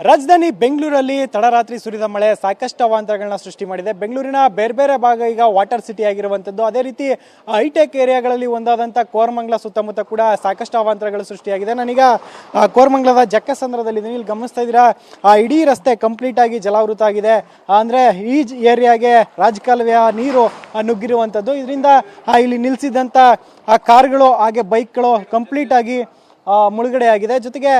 ರಾಜಧಾನಿ ಬೆಂಗಳೂರಲ್ಲಿ ತಡರಾತ್ರಿ ಸುರಿದ ಮಳೆ ಸಾಕಷ್ಟು ಅವಾಂತರಗಳನ್ನ ಸೃಷ್ಟಿ ಮಾಡಿದೆ. ಬೆಂಗಳೂರಿನ ಬೇರೆ ಬೇರೆ ಭಾಗ ಈಗ ವಾಟರ್ ಸಿಟಿ ಆಗಿರುವಂಥದ್ದು ಅದೇ ರೀತಿ ಹೈಟೆಕ್ ಏರಿಯಾಗಳಲ್ಲಿ ಒಂದಾದಂಥ ಕೋರಮಂಗಲ ಸುತ್ತಮುತ್ತ ಕೂಡ ಸಾಕಷ್ಟು ಅವಾಂತರಗಳು ಸೃಷ್ಟಿಯಾಗಿದೆ. ನಾನೀಗ ಕೋರಮಂಗಲದ ಜಕ್ಕಸಂದ್ರದಲ್ಲಿ ಇದ್ದೀನಿ ಇಲ್ಲಿ ಗಮನಿಸ್ತಾ ಇದ್ದೀರಾ, ಆ, ಇಡೀ ರಸ್ತೆ ಕಂಪ್ಲೀಟ್ ಆಗಿ ಜಲಾವೃತ ಆಗಿದೆ. ಅಂದರೆ ಈ ಏರಿಯಾಗೆ ರಾಜಕಾಲುವೆಯ ನೀರು ನುಗ್ಗಿರುವಂಥದ್ದು ಇದರಿಂದ ಇಲ್ಲಿ ನಿಲ್ಲಿಸಿದಂಥ ಆ, ಕಾರ್ಗಳು, ಹಾಗೆ ಬೈಕ್ಗಳು ಕಂಪ್ಲೀಟ್ ಆಗಿ ಮುಳುಗಡೆ ಆಗಿದೆ. ಜೊತೆಗೆ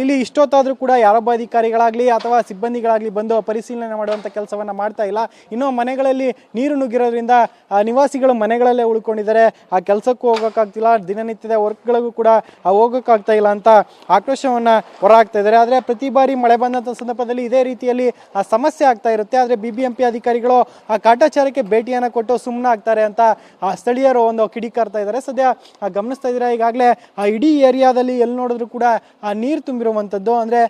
ಇಲ್ಲಿ ಇಷ್ಟೊತ್ತಾದರೂ ಕೂಡ ಯಾರೊಬ್ಬ ಅಧಿಕಾರಿಗಳಾಗಲಿ ಅಥವಾ ಸಿಬ್ಬಂದಿಗಳಾಗಲಿ ಬಂದು ಪರಿಶೀಲನೆ ಮಾಡುವಂಥ ಕೆಲಸವನ್ನು ಮಾಡ್ತಾ ಇಲ್ಲ. ಇನ್ನೂ ಮನೆಗಳಲ್ಲಿ ನೀರು ನುಗ್ಗಿರೋದ್ರಿಂದ ನಿವಾಸಿಗಳು ಮನೆಗಳಲ್ಲೇ ಉಳ್ಕೊಂಡಿದ್ದಾರೆ. ಆ ಕೆಲಸಕ್ಕೂ ಹೋಗೋಕ್ಕಾಗ್ತಿಲ್ಲ. ದಿನನಿತ್ಯದ ವರ್ಕ್ಗಳಿಗೂ ಕೂಡ ಹೋಗೋಕ್ಕಾಗ್ತಾ ಇಲ್ಲ ಅಂತ ಆಕ್ರೋಶವನ್ನು ಹೊರಹಾಕ್ತಾ ಇದ್ದಾರೆ. ಆದರೆ ಪ್ರತಿ ಬಾರಿ ಮಳೆ ಬಂದಂಥ ಸಂದರ್ಭದಲ್ಲಿ ಇದೇ ರೀತಿಯಲ್ಲಿ ಆ, ಸಮಸ್ಯೆ ಆಗ್ತಾ ಇರುತ್ತೆ. ಆದರೆ ಬಿ ಬಿ ಎಂ ಅಧಿಕಾರಿಗಳು ಆ ಕಾಟಾಚಾರಕ್ಕೆ ಭೇಟಿಯನ್ನು ಕೊಟ್ಟು ಸುಮ್ಮನೆ ಆಗ್ತಾರೆ ಅಂತ ಆ, ಸ್ಥಳೀಯರು ಒಂದು ಕಿಡಿಕಾರ್ತಾ ಇದ್ದಾರೆ. ಸದ್ಯ ಗಮನಿಸ್ತಾ ಇದ್ದೀರಾ? ಈಗಾಗಲೇ ಆ ಇಡೀ ಏರಿಯಾದಲ್ಲಿ ಎಲ್ಲಿ ನೋಡಿದ್ರು ಕೂಡ ಆ ನೀರು ತುಂಬಿರುವಂಥದ್ದು ಅಂದರೆ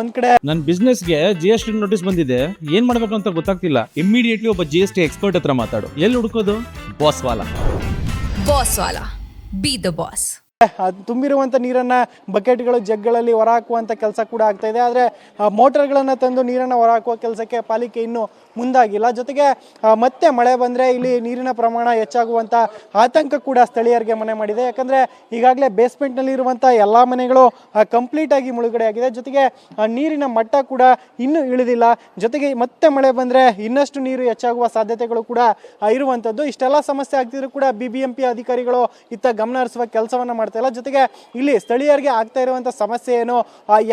ಒಂದು ಕಡೆ ನನ್ನ ಬಿಸ್ನೆಸ್ಗೆ ಜಿ ಎಸ್ ಟಿ ನೋಟಿಸ್ ಬಂದಿದೆ. ಏನ್ ಮಾಡ್ಬೇಕು ಅಂತ ಗೊತ್ತಾಗ್ತಿಲ್ಲ. ಇಮಿಡಿಯೇಟ್ಲಿ ಒಬ್ಬ ಜಿ ಎಸ್ ಟಿ ಎಕ್ಸ್ಪರ್ಟ್ ಹತ್ರ ಮಾತಾಡು. ಎಲ್ಲಿ ಹುಡುಕೋದು? ಬಾಸ್ ವಾಲ ಬಾಸ್ ವಾಲ ಬಿ ದ ಬಾಸ್ ಆ, ತುಂಬಿರುವಂಥ ನೀರನ್ನು ಬಕೆಟ್ಗಳು ಜಗ್ಗಳಲ್ಲಿ ಹೊರಹಾಕುವಂಥ ಕೆಲಸ ಕೂಡ ಆಗ್ತಾ ಇದೆ. ಆದರೆ ಮೋಟರ್ಗಳನ್ನು ತಂದು ನೀರನ್ನು ಹೊರಹಾಕುವ ಕೆಲಸಕ್ಕೆ ಪಾಲಿಕೆ ಇನ್ನೂ ಮುಂದಾಗಿಲ್ಲ. ಜೊತೆಗೆ ಮತ್ತೆ ಮಳೆ ಬಂದರೆ ಇಲ್ಲಿ ನೀರಿನ ಪ್ರಮಾಣ ಹೆಚ್ಚಾಗುವಂಥ ಆತಂಕ ಕೂಡ ಸ್ಥಳೀಯರಿಗೆ ಮನೆ ಮಾಡಿದೆ. ಯಾಕಂದರೆ, ಈಗಾಗಲೇ ಬೇಸ್ಮೆಂಟ್ನಲ್ಲಿ ಇರುವಂಥ ಎಲ್ಲ ಮನೆಗಳು ಕಂಪ್ಲೀಟಾಗಿ ಮುಳುಗಡೆ ಆಗಿದೆ ಜೊತೆಗೆ ನೀರಿನ ಮಟ್ಟ ಕೂಡ ಇನ್ನೂ ಇಳಿದಿಲ್ಲ. ಜೊತೆಗೆ ಮತ್ತೆ ಮಳೆ ಬಂದರೆ ಇನ್ನಷ್ಟು ನೀರು ಹೆಚ್ಚಾಗುವ ಸಾಧ್ಯತೆಗಳು ಕೂಡ ಇರುವಂಥದ್ದು ಇಷ್ಟೆಲ್ಲ ಸಮಸ್ಯೆ ಆಗ್ತಿದ್ರು ಕೂಡ ಬಿ ಬಿ ಎಂ ಪಿ ಅಧಿಕಾರಿಗಳು ಇತ್ತ ಗಮನ ಹರಿಸುವ ಕೆಲಸವನ್ನು ಮಾಡ್ತಾ ಇಲ್ಲ. ಜೊತೆಗೆ, ಇಲ್ಲಿ ಸ್ಥಳೀಯರಿಗೆ ಆಗ್ತಾ ಇರುವಂಥ ಸಮಸ್ಯೆ ಏನು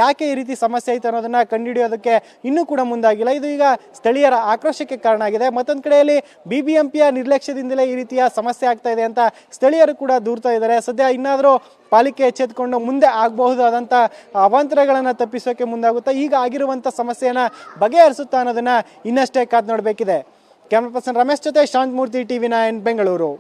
ಯಾಕೆ ಈ ರೀತಿ ಸಮಸ್ಯೆ ಐತೆ ಅನ್ನೋದನ್ನು ಕಂಡುಹಿಡಿಯೋದಕ್ಕೆ ಇನ್ನೂ ಕೂಡ ಮುಂದಾಗಿಲ್ಲ. ಇದು ಈಗ ಸ್ಥಳೀಯರ ಆಕ್ರೋಶಕ್ಕೆ ಕಾರಣ ಆಗಿದೆ. ಮತ್ತೊಂದು ಕಡೆಯಲ್ಲಿ ಬಿ ಬಿ ಎಂ ಪಿಯ ನಿರ್ಲಕ್ಷ್ಯದಿಂದಲೇ ಈ ರೀತಿಯ ಸಮಸ್ಯೆ ಆಗ್ತಾ ಇದೆ ಅಂತ ಸ್ಥಳೀಯರು ಕೂಡ ದೂರ್ತಾ ಇದ್ದಾರೆ. ಸದ್ಯ ಇನ್ನಾದರೂ ಪಾಲಿಕೆ ಎಚ್ಚೆತ್ಕೊಂಡು ಮುಂದೆ ಆಗಬಹುದಾದಂಥ ಅವಾಂತರಗಳನ್ನು ತಪ್ಪಿಸೋಕೆ ಮುಂದಾಗುತ್ತಾ ಈಗ ಆಗಿರುವಂಥ ಸಮಸ್ಯೆಯನ್ನು ಬಗೆಹರಿಸುತ್ತಾ ಅನ್ನೋದನ್ನ ಇನ್ನಷ್ಟೇ ಕಾದು ನೋಡಬೇಕಿದೆ. ಕ್ಯಾಮ್ರಾ ಪರ್ಸನ್ ರಮೇಶ್ ಜೊತೆ ಶಾಂತಮೂರ್ತಿ ಟಿವಿ ನೈನ್, ಬೆಂಗಳೂರು.